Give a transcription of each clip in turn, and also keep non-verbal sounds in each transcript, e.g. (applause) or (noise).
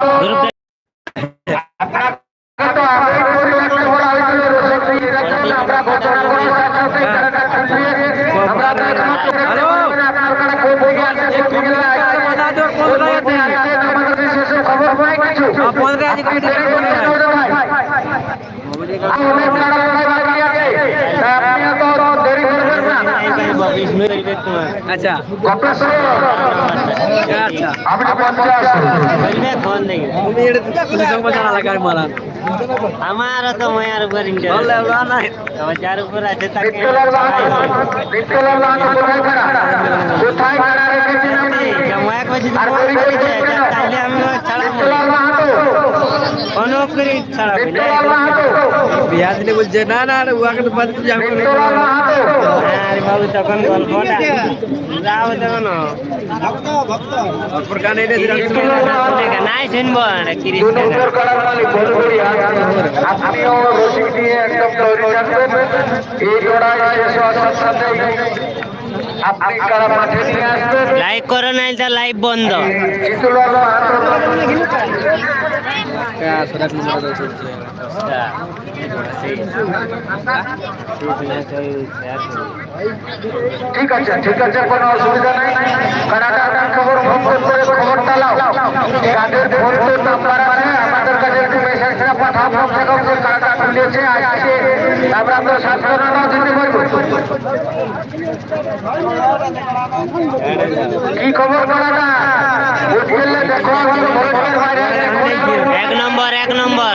Group তো আগেই পরিবেশন করা হয়েছিল রসদ দিয়ে রাখছেন আমরা ঘোষণা করে সাথে সাথে আমরা একমাত্র আপনার কাছে কোন দিকে আছে কোন দিকে আছে আমাদের বিশেষ খবর পাই কিছু পনেরো আজ কমিটি আপনি তো দেরি করবেন না আচ্ছা আচ্ছা আপনি পঞ্চাশ ফোন দেখি তুমি এটা সুসংবাদ জানা লাগার মালা আমারও তো মায়ার উপর যার উপর আছে তাকে মায়া তাহলে আমি ছাড়াবো বিট্টলাল বাহাদুর ফোন করে ছাড়াবো বিট্টলাল বাহাদুর বিয়া দিলে বলছে না না ওয়াকে তো বাদ যাব আরে বাবু তখন গল্পটা। যাও দেব অপর কানে এনে নাই শুনব না কিরিশ দুটো উপর করার মালিক বলবুড়িয়া আপনিও রসিক দিয়ে একদম তৈরি থাকবেন এই হওয়ার সাথে আপনি কারা না লাইভ বন্ধ। চলছে ঠিক আছে ঠিক আছে, কোনো অসুবিধা নাই। খবর ফোন করে যাদের ফোন তো নাম্বার আছে আমাদের কাছে একটু মেসেজটা পাঠাও। কমসে কম যে কানাডা খুলেছে আসছে। তারপরে আমরা সান্ত্বনাটাও দিতে পারব কি খবর কানাডা? বুঝলে দেখো এক নম্বর এক নম্বর।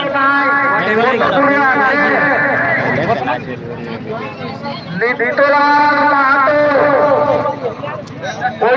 বিটলাল মাহাতো ওই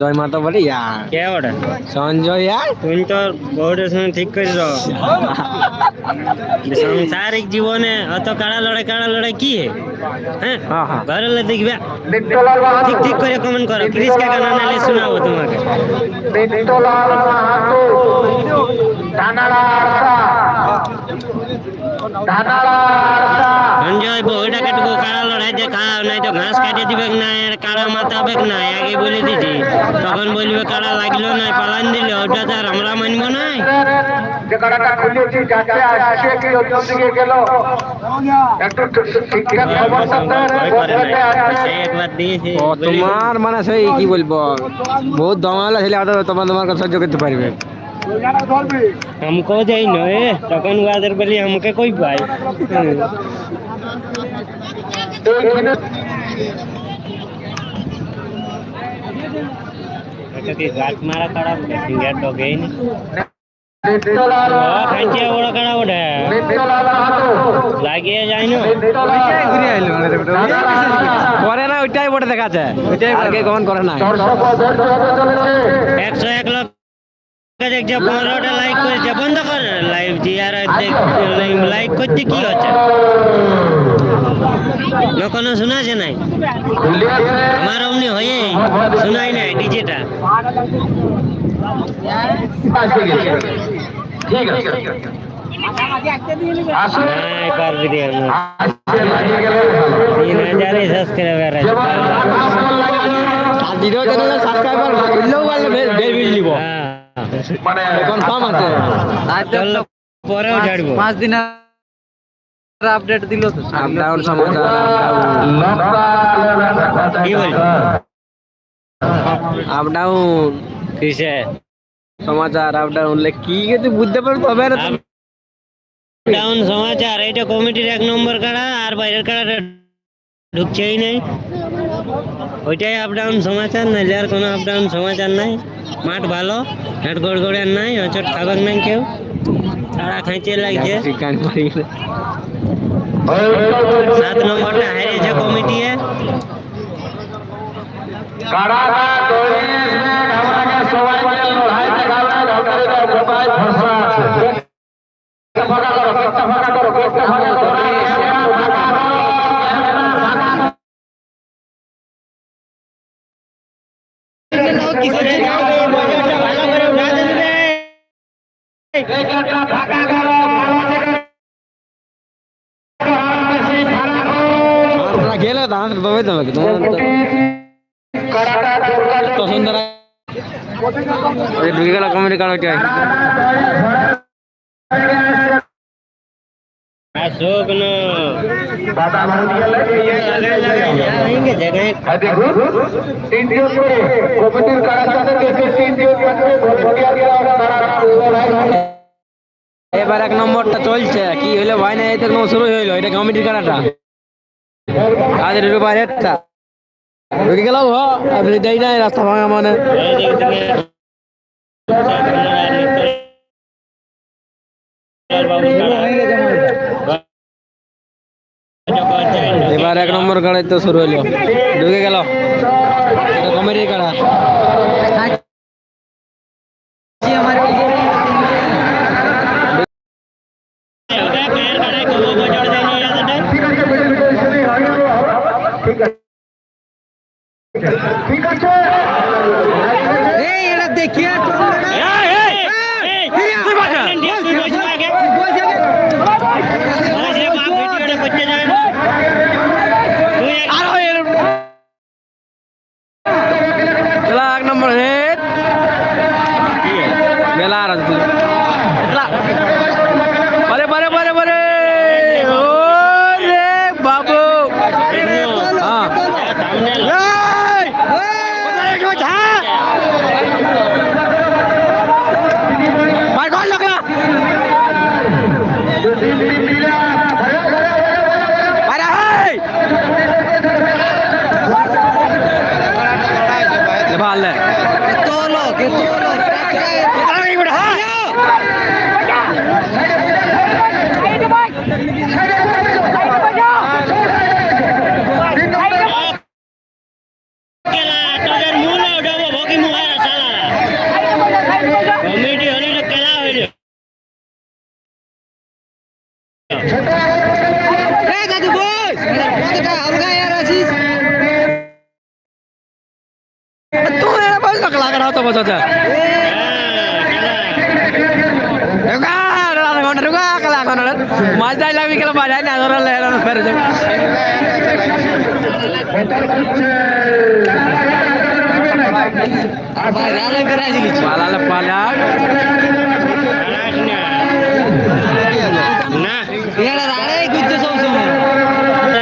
জয় মাতা বলে ইয়ার কে ওটা সঞ্জয় ইয়ার তুমি তো বউটার সঙ্গে ঠিক করে দাও সাংসারিক জীবনে অত কাড়া লড়াই কাড়া লড়াই কি হ্যাঁ? ঘরে দেখবে ঠিক ঠিক করে কমেন্ট করো। ক্রিস কাকা না নালে শোনাবো তোমাকে। বিট্টলাল মাহাতো সঞ্জয় বউটা খাও নাই তো ঘাস কাটে দিবে না আর কাড়া মাতাবে না আগে বলে দিছি। তখন বলবে কাড়া লাগল না পালান দিলে ওটা তো আর আমরা মানবো না যে খুলেছি আসছে কি দিকে গেল। একটু ঠিকঠাক খবরটা করে তোমার মানে সেই কি বলব? বহুত দমালা ছেলে হয়তো তোমার তোমার কথা সহ্য করতে পারবে। हमको যাই নয় তখন ওদের বলি আমাকে কই পাই এইখানে এটা কি গাছ মারা খারাপ ফিঙ্গার ডগে নি বিট্টলাল ও খাইছে বড় কাড়া ওটা বিট্টলাল বাহাদুর লাগিয়ে যায় না ঘুরে আইলো করে না ওইটাই বটে দেখাচ্ছে ওইটাই আগে কখন করে না দর্শক ও দর্শক হতে চলেছে একশো এক লোক দেখছে পনেরোটা লাইক করেছে বন্ধ কর লাইভ জি লাইক করতে কি হচ্ছে? কোনো শোনাছে নাই? আমার অমনি হয়ে শোনাই নাই ডিজেটা তিন হাজারই সাবস্ক্রাইবার আছে সাবস্ক্রাইবার করলেও হ্যাঁ। মানে কনফার্ম আছে। চলো পরেও ছাড়বো। পাঁচ দিন আপডেট দিল তো। আপ ডাউন সমাচার কি বলছো আপ ডাউন কিসে? সমাচার আপ ডাউন লে কি কিছু বুঝতে পারো তবে না ডাউন সমাচার এইটা কমিটির এক নম্বর কাড়া আর বাইরের কাড়াটা ঢুকছেই নাই। ওইটাই আপ ডাউন সমাচার, নাইলে আর কোনো আপ ডাউন সমাচার নাই। মাঠ ভালো, হেড গড় গড়ের নাই, অচট খাবার নাই কেউ। তারা খাইতে লাগছে। সাত নম্বরটা হারিয়েছে কমিটিয়ে। সবাই তোমাকে তোমার এবার এক নম্বরটা চলছে কি হইল? ভাই না এটা তো শুরু হইল এটা কমিটির কাটাটা আজ রেডি বাইরেটা ঢুকে গেল হ আপনি দেই নাই, রাস্তা ভাঙা মানে। এবার এক নম্বর গাড়ি তো শুরু হইল। ঢুকে গেল এটা কমেডি কাটা ঠিক আছে চলা এক নম্বর হেড মেলা আর আছে পরে পরে পরে পরে ও রে বাবু হ্যাঁ এই! কোথায় রেখে যা? মার ঘর লোকরা আরে হেই! ভালো কমিটি হলি তো কেলা হইল তুই এরা বল না লাগা হতো বসা যা রুকা আধা ঘণ্টা রুকা কালা ঘণ্টা মাছ দাই লাগবি কেলা বাজাই না ধরে লে না ফেরে যাবে পালালে পালা না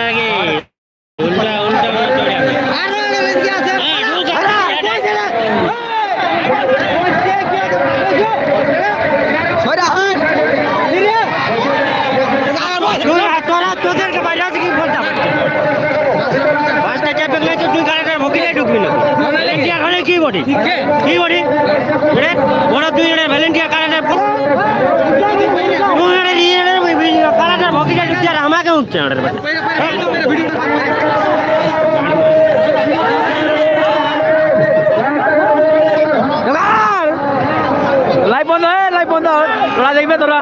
আগে উল্টা উল্টা তোদেরকে বাইরে কি বলতাম চাপে গেলে তো তুই গাড়িটার ভকিলে ঢুকবি না ভলেন্টিয়ার হলে কি বটি কি বটি রে বড় তুই রে ভলেন্টিয়ার কারাটার তুই রে দিয়ে রে কারাটার ভকিলে ঢুকছে আর আমাকে উঠছে না রে লাইভ বন্ধ হে লাইভ বন্ধ তোরা দেখবে তোরা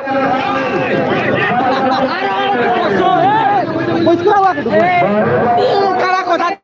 কারা কথা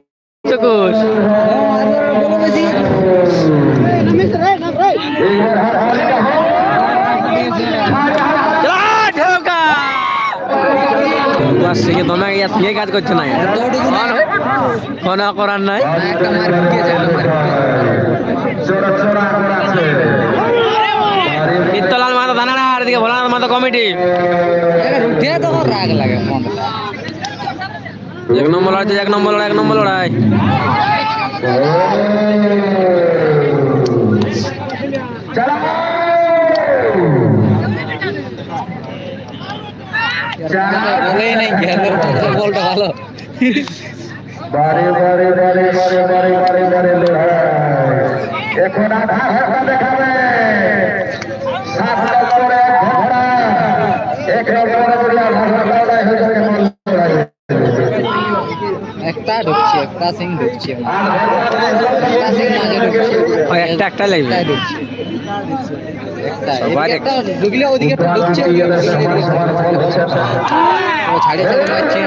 থেকে ইয়ে কাজ করছে না? কোনো করার নাই? নিত্যলাল আর এদিকে ভোলানাথ কমিটি। রাগ লাগে। এক নম্বর লড়াই এক নম্বর লড়াই এক নম্বর লড়াই বলেই নাই গেলের বলটা ভালো বারে বারে বারে বারে বারে বারে বারে লড়াই এখন আধা ঘণ্টা দেখাবে সাত নম্বরে এক ঘণ্টা এক নম্বরে বলে আধা ঘণ্টা লড়াই হয়ে যাবে মন লড়াই। একটা ঢুকছে একটা সিং ঢুকছে মাঝে ঢুকছে একটা একটা লাগবে সবার একটা ঢুকলে ওদিকে ঢুকছে। ও ছাড়িয়ে মারছে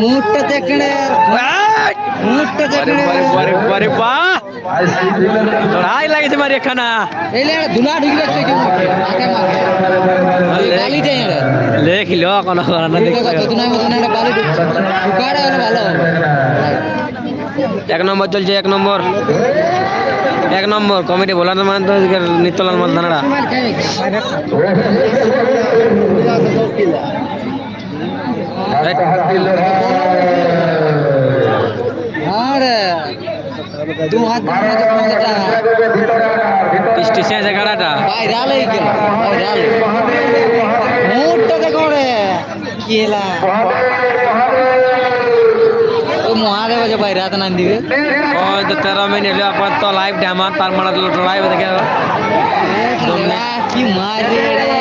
মুখটা দেখলে মুখটা দেখলে বারে বারে বারে বাহ লড়াই লাগেছে মারি লে ধুলা ঢুকে এটা লেখিল কোনো এক নম্বর চলছে এক নম্বর। এক নম্বর কমিটি ভোলানাথ মাথা নিত্যলাল মাথা দানাড়া হাড্ডাহাড্ডি আরে। দু হাত গাড়াটা গেল কেলা মহাদেব যে দিবে তো তেরো মিনিট আপাতত লাইভ ড্যামার তার মানে লাইভ দেখে কেলা কি মারে রে।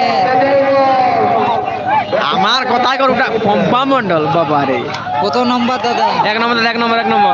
আমার কথাই করুটা পম্পা মন্ডল বাবা রে কত নম্বর দাদা। এক নম্বর এক নম্বর এক নম্বর।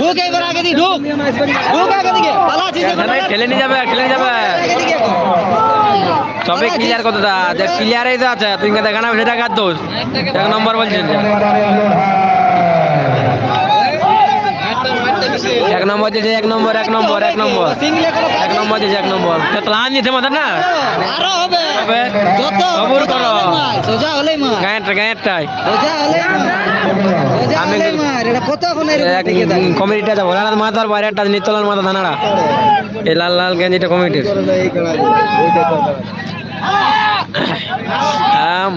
ঢুক এবার আগে দি ঢুক। ঢুক আগে দিকে পালা আছে ঠেলে নিয়ে যাবে ঠেলে নিয়ে যাবে। তবে ক্লিয়ার কতটা? যে ক্লিয়ার তো আছে। তুই দেখা না সেটা কার দোষ? এক নম্বর বলছেন যে। এক নম্বর যে এক নম্বর এক নম্বর এক নম্বর। এক নম্বর যে এক নম্বর। প্লান নিতে মাথা না? আরও হবে। যত করো। সোজা হলেই মার গাঁয়েরটা গাঁয়েরটাই সোজা হলেই আমি- এটা এরকম দেখে। থাকে কমিটিটা ভোলানাথ মাথার বাইরে একটা নিত্যলাল মাথা ধানাড়া। এই লাল লাল গেঞ্জিটা কমিটির। হ্যাঁ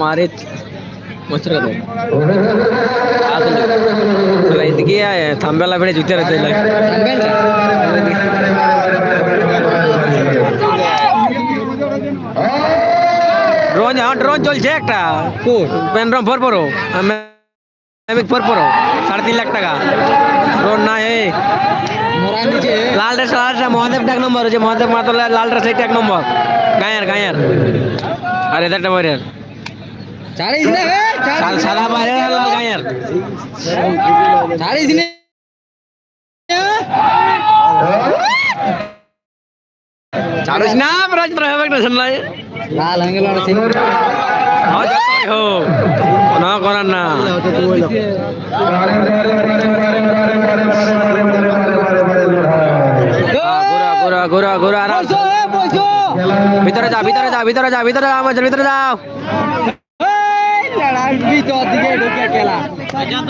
এদিকে থাম্বেলা বেড়ে জুতে রেতে লাগে ড্রোন হ্যাঁ ড্রোন চলছে একটা। প্যান্ড্রম ফোর আমি ফোর পরো। সাড়ে তিন লাখ টাকা। ড্রোন না এ লাল ড্রেস লাল ড্রেস মহাদেব এক নম্বর হচ্ছে মহাদেব মাতলে লাল ড্রেস এইটা এক নম্বর। গায়ার গায়ার। আর এদেরটা বাইরের আরাম। বসো এ ভিতরে যা ভিতরে যা ভিতরে যা ভিতরে যাও। লড়াই ভিতর দিকে ঢুকে খেলা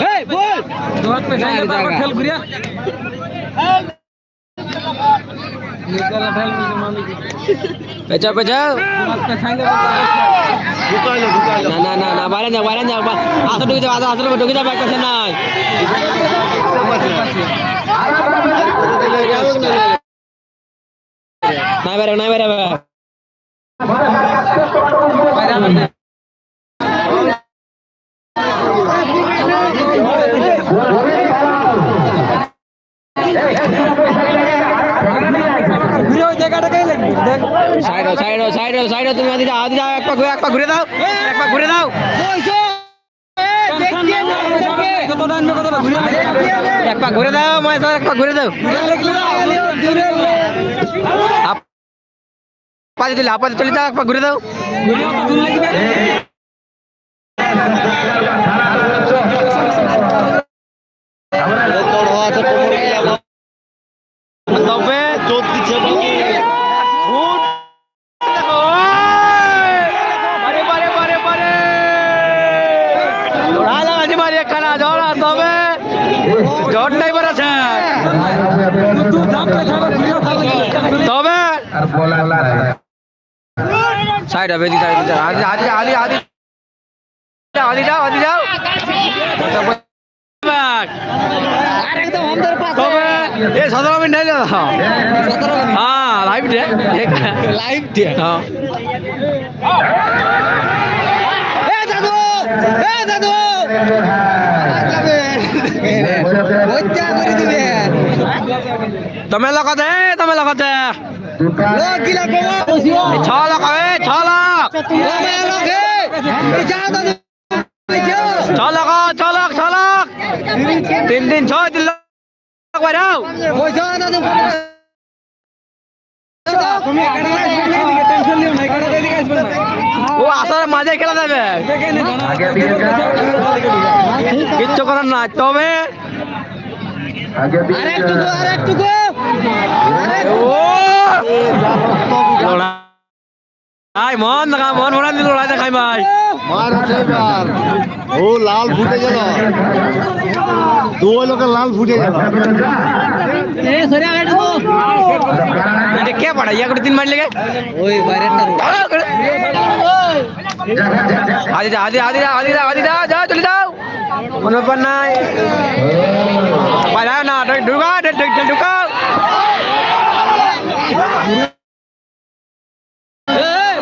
এই, বল। না না না না কাছে নাই। নাই বেরো নাই বেরো জায়গাটা সাইড দাও, এক পা ঘুরে দাও। এক পা ঘুরে দাও মায়ের এক পা ঘুরে দাও। আপাতে চলে আপাতে ঘুরে দাও তবে চোখ দিচ্ছে ভূত দেখো বারে বারে বারে বারে লড়াই লাগাচ্ছি বাড়ি একখানা ঝড় আর তবে এবার আছে তবে সাইড হবে আদি যাও আদি যাও তবে এ সতেরো মিনিট হয়ে যাও হ্যাঁ লাইভ ডে লাইভ দিয়ে হ্যাঁ এ দাদু এ দাদু হত্যা করে দিবে તમે લોકો છે તમે લોકો છે লোক গিলা কমা એ છ લોકો એ છ લાખ কমা লোক হে এ যাও দাদু এ যাও છ લોકો છ લાખ છ લાખ তিন তিন ছয় ও আসলে মাঝে খেলা দেবে। কিচ্ছু করার না তবে মন দেখা, মন ভরান দিল লড়াই দেখাই ভাই। মার ও, লাল ফুটে গেল। দু লোকের লাল ফুটে গেল কে পড়া ইয়া করে তিন মাইল লেগে ওই বাইরেটা আদি যা আদি আদি যা আদি যা আদি যা যাও চলে যাও কোনো ব্যাপার নাই বাজাও না ঢুকা ঢুকাও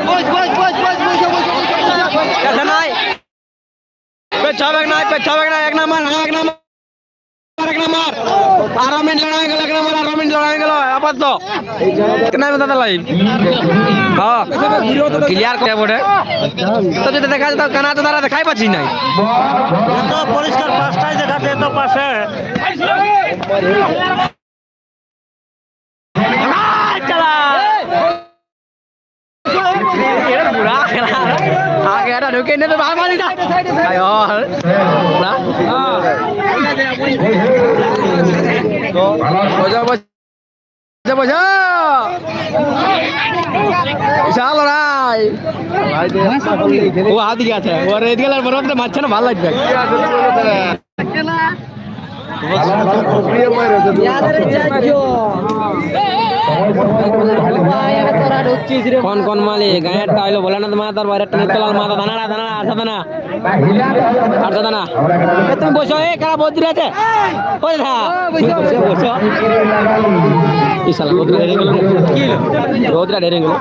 বস বস বস বস বস कैसा নাই পেছা ব্যাগ নাই পেছা ব্যাগ নাই এক নাম্বার এক নাম্বার নাম্বার আরও মিনিট লড়াই গেল এক আমার আরও মিনিট লড়াই গেল? আপাতত। কেন দাদা লাইন হ্যাঁ ক্লিয়ার করে বটে। তো যদি দেখা যেত কেন তো তারা দেখাই পাচ্ছি নাই? পরিষ্কার পাঁচটায় দেখাতে তো পাশে চলা এটা বুড়া খেলা এটা ঢুকে নে। তো ভাই মারি যা আয় ওর বুড়া বোঝা বোঝা বোঝা বিশাল লড়াই। ও আদি গেছে ওর এদিকে বরফ তো মারছে না ভালো লাগবে। কোন কোন মালি গায়ের টাইলো বলে না তোমার তার বাইরে টেনে তোলার মাথা। দানা আটশো দানা আটশো দানা তুমি বসো, এ, কারা বদ্রি আছে? ওই থা বসো বসো। ই শালা বদ্রি ডেরে গেল কি বদ্রি ডেরে গেল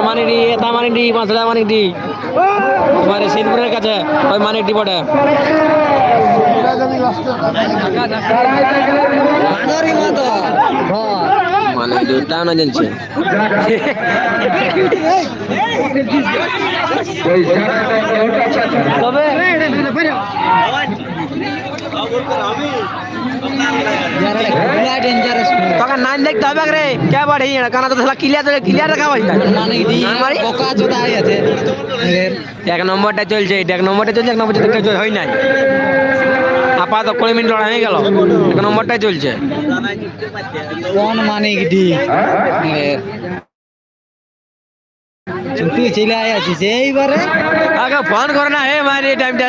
মানি ডি এটা মানি ডি পাঁচ হাজার মানি ডি তোমার শীতপুরের কাছে ওই মানিক ডি পড়ে মানে দুটা না জানছে। তবে যারা নাইন দেখতে হবে রে। কে বাড়ি কানা তো ক্লিয়ার ক্লিয়ার মারি আছে এক নম্বরটা চলছে এক নম্বরটা চলছে এক নম্বরটা দেখতে হয় নাই। আপাতত কুড়ি মিনিট লড়াই হয়ে গেল। এক নম্বরটাই চলছে। কোন মানে ডি? তুই চলে আয় আছিস এইবারে? আগে ফোন করে না হে মারি টাইমটা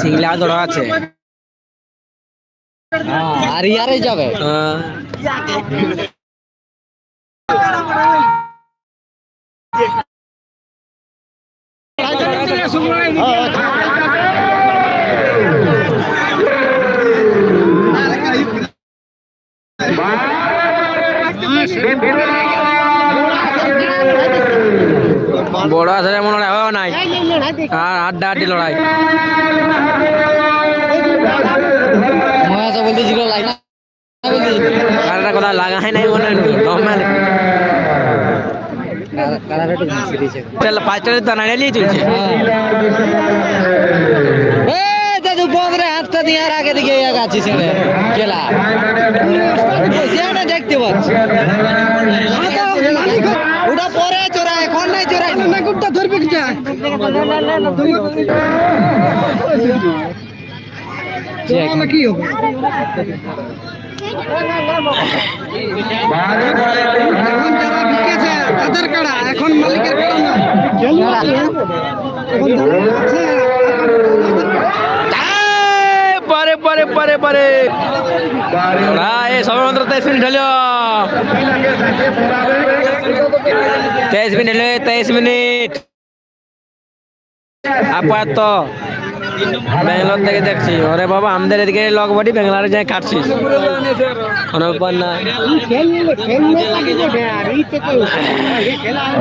সিংলা দড়া আছে। হ্যাঁ, আর ইয়ারে যাবে। হ্যাঁ। আছে এমন লড়াই নাই। আর আড্ডা আড্ডি লড়াই। মহাশা বলতেছিল লাইন আর একটা কথা লাগাই নাই মনে নর্মাল কালার একটু মিশে দিয়েছে পাঁচটা তো নাড়িয়ে চলছে। দাদু বদরে হাতটা দিয়ে আর আগে দিকে গাছি ছেড়ে খেলা দেখতে পাচ্ছি। ওটা পরে চোরা এখন নাই চোরাই গুটটা ধরবে কি হবে? এখন মালিকের তেইশ মিনিট হলো তেইশ মিনিট। আপাতত ব্যাঙ্গালোর থেকে দেখছি। ওরে বাবা আমাদের এদিকে লক বডি ব্যাঙ্গালোরে যাই কাটছিস। কোনো ব্যাপার না।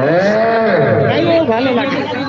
হ্যাঁ (laughs)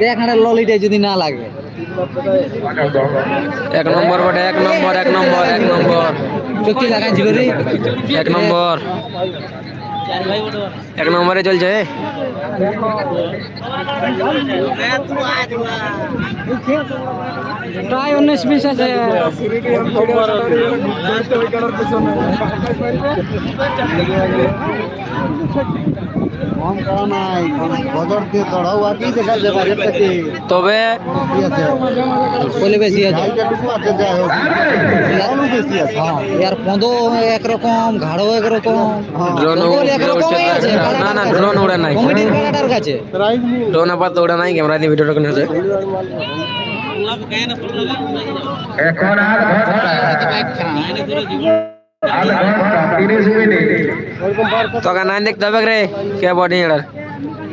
দেখ না ললিটাই যদি না লাগে। এক নম্বর বটে এক নম্বর এক নম্বর এক নম্বর। চুক্তি লাগাইছিল রে এক নম্বর। এক নম্বরে চলছে। প্রায় উনিশ বিশ আছে। তবে বেশি আছে। হ্যাঁ ইয়ার পদো একরকম ঘাড়ো একরকম ড্রোন আছে। না না ড্রোন ওড়ে নাই। কাটার কাছে? ডোনা ড্রোন ওটা নাই ক্যামেরা দিয়ে ভিডিওটা কেন আছে এখন আর ঘণ্টা আর ঘণ্টা তিরিশ মিনিট। তোকে নাই দেখতে হবে রে কে বডি এড়ার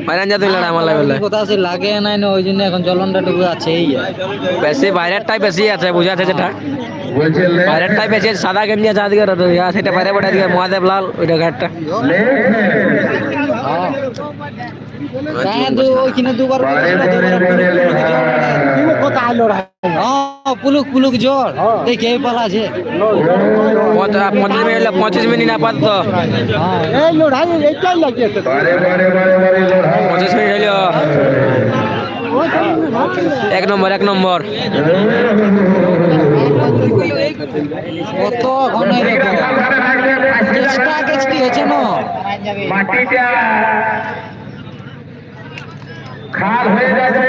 বাইরে তুই লড়াই আমার লাগে কথা আছে লাগে নাই না ওই জন্য এখন চলনটা টুকু আছেই বেশি বাইরেরটাই বেশি আছে বুঝাতে যেটা বলছে বাইরেরটাই বেশি আছে, সাদা গেঞ্জি আছে আদিকে সেটা বাইরে বটে দিকে মহাদেব লাল ওইটা ঘাটটা। হ্যাঁ হ্যাঁ পুলুক পুলুক জল। এই কে পালা পঁচ- পঁচিশ মিনিট পঁচিশ মিনিট আপাতত হ্যাঁ। বারে বারে বারে বারে পঁচিশ মিনিট হলো এক নম্বর এক নম্বর। কত ঘন এক্সট্রা কেসটি হচ্ছে না। খাল হয়ে যাবে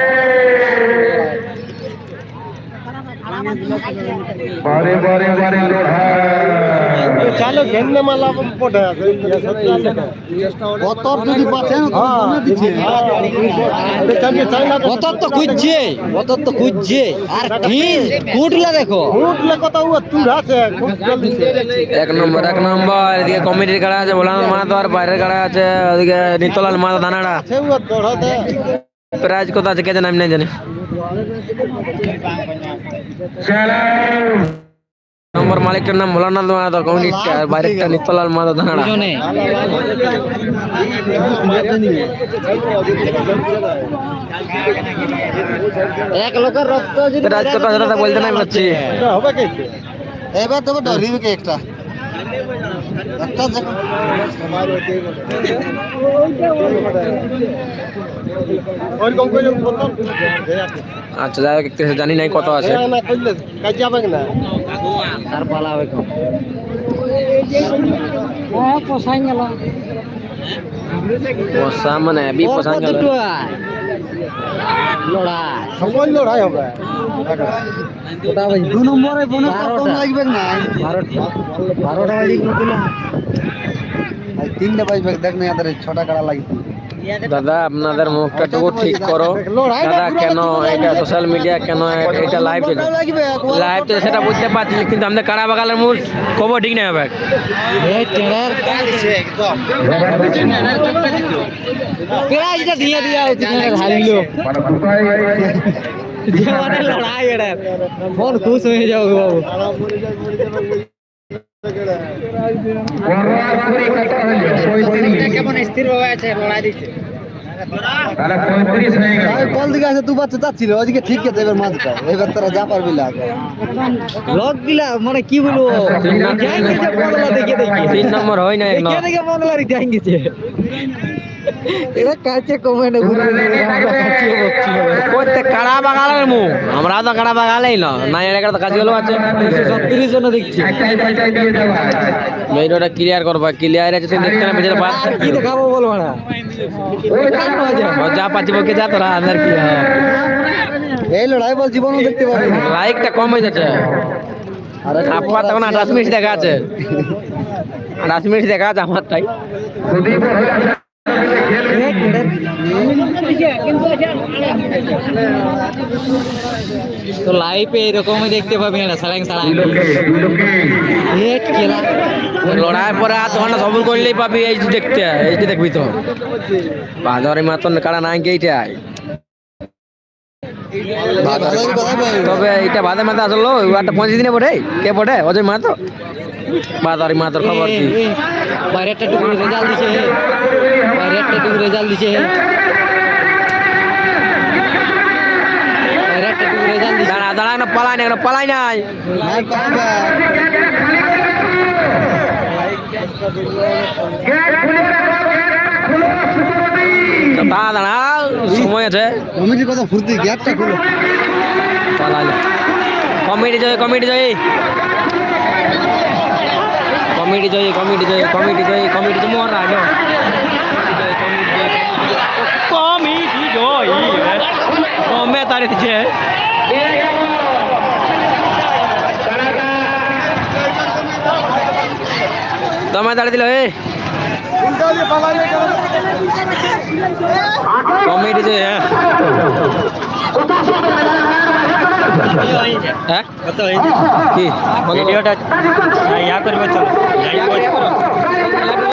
বারে বারে বারে চালো ঘেন্নে মালা পড়ে আছে বতর যদি পাচ্ছেন মনে তো খুঁজছে তো খুঁজছে আর কি কুটলা দেখো উঠলে কথা ও তুড় আছে এক নম্বর এক নম্বর এদিকে কমিটির কাড়া আছে ভোলানাথ মাহাতো আর বাইরের কাড়া আছে ওদিকে নিতলাল মাহাতো দানাড়া সে ও দড়াতে প্রাইজ কত আছে কে জানে আমি নাই জানি নম্বর মালিকটার নাম ভোলানাথ মাহাতো কমিটি বাইরেরটা নিতলাল মাহাতো দানাড়া দুজনে এক লোকের রক্ত যদি প্রাইজ কত আছে দাদা বলতে নাই পারছি হবে কে এবার দেবো ডরিবে কে একটা একটা দেখ ওইরকম করে বলতাম আচ্ছা যাই হোক জানি নাই কত আছে। তার পালা হবে কম পোষাই গেল। পয়সা মানে বি পয়সা গেল। লড়াই সকল লড়াই হবে দু নম্বরে কম লাগবে না। বারোটা। বাজি দিলাম তিনটা বাজবে দেখ না ছটা কাড়া লাগবে দাদা আপনাদের মুখটা টুকু ঠিক করো। দাদা কেন এটা সোশ্যাল মিডিয়া কেন এটা লাইভ চলছে লাইভ চলছে সেটা বুঝতে পারছি কিন্তু আমাদের কারা বাগালের মূল খবর ঠিক নেই হবে দিয়ে দিয়া (laughs) লড়াই এটা খুশ হয়ে যাও বাবু। কল দিকে আছে দু বাচ্চা যাচ্ছিল ওইদিকে ঠিক আছে এবার মাছটা এবার তারা যা পারবি লক মানে কি বলব? দেখে দেখে। তিন নম্বর হয় না এক দেখে দেখে বদলারি জাঙ্গিছে এরা কাছে ঘুরে করতে বাগালের মুখ। আমরা তো বাগালেই না। না এর একটা কাজ গেল আছে। সত্তরিশ জন দেখছি। ক্লিয়ার করবা ক্লিয়ার আছে তুই দেখতে না বেচারা বাদ কি দেখাবো বলব না। যা যা তোরা কি হ্যাঁ। এই লড়াই বল জীবনও দেখতে পাবি লাইকটা কম হয়ে যাচ্ছে। আর আপনার তখন আঠাশ মিনিট দেখা আছে। আঠাশ মিনিট দেখা আছে আমার তাই। তো লাইভে এরকমই দেখতে পাবি না সালাং সালাং খেলা। লড়াই পরে আর তখন সবুর করলেই পাবি এই যে দেখতে এই যে দেখবি তো। বাজারে মাতন কারা নাই এইটাই তবে এটা বাদে মাথা আসলো একটা পঁচিশ দিনে পড়ে কে পড়ে অজয় মাতো বাজারে মাতর খবর কি? বাইরেটা টুকু রেজাল্ট দিছে। বাইরেটা টুকু রেজাল্ট দিছে। বাইরেটা টুকু রেজাল্ট দিছে। দাঁড়া দাঁড়া না পালাই না পালাই নাই। দাঁড়া দাঁড়া সময় আছে। কমিটির কথা ফুর্তি গেটটা খুলো। পালাইলে কমিটি জয় কমিটি জয়। কমিটি জয় কমিটি জয় কমিটি জয় কমিটি জয় মোহন রায় কমিটি জয় কমে তারি দিচ্ছে তোমায় দাঁড়িয়ে দিল এ কমিটি জয় হ্যাঁ হ্যাঁ কি ভিডিওটা ইয়া করবে চলো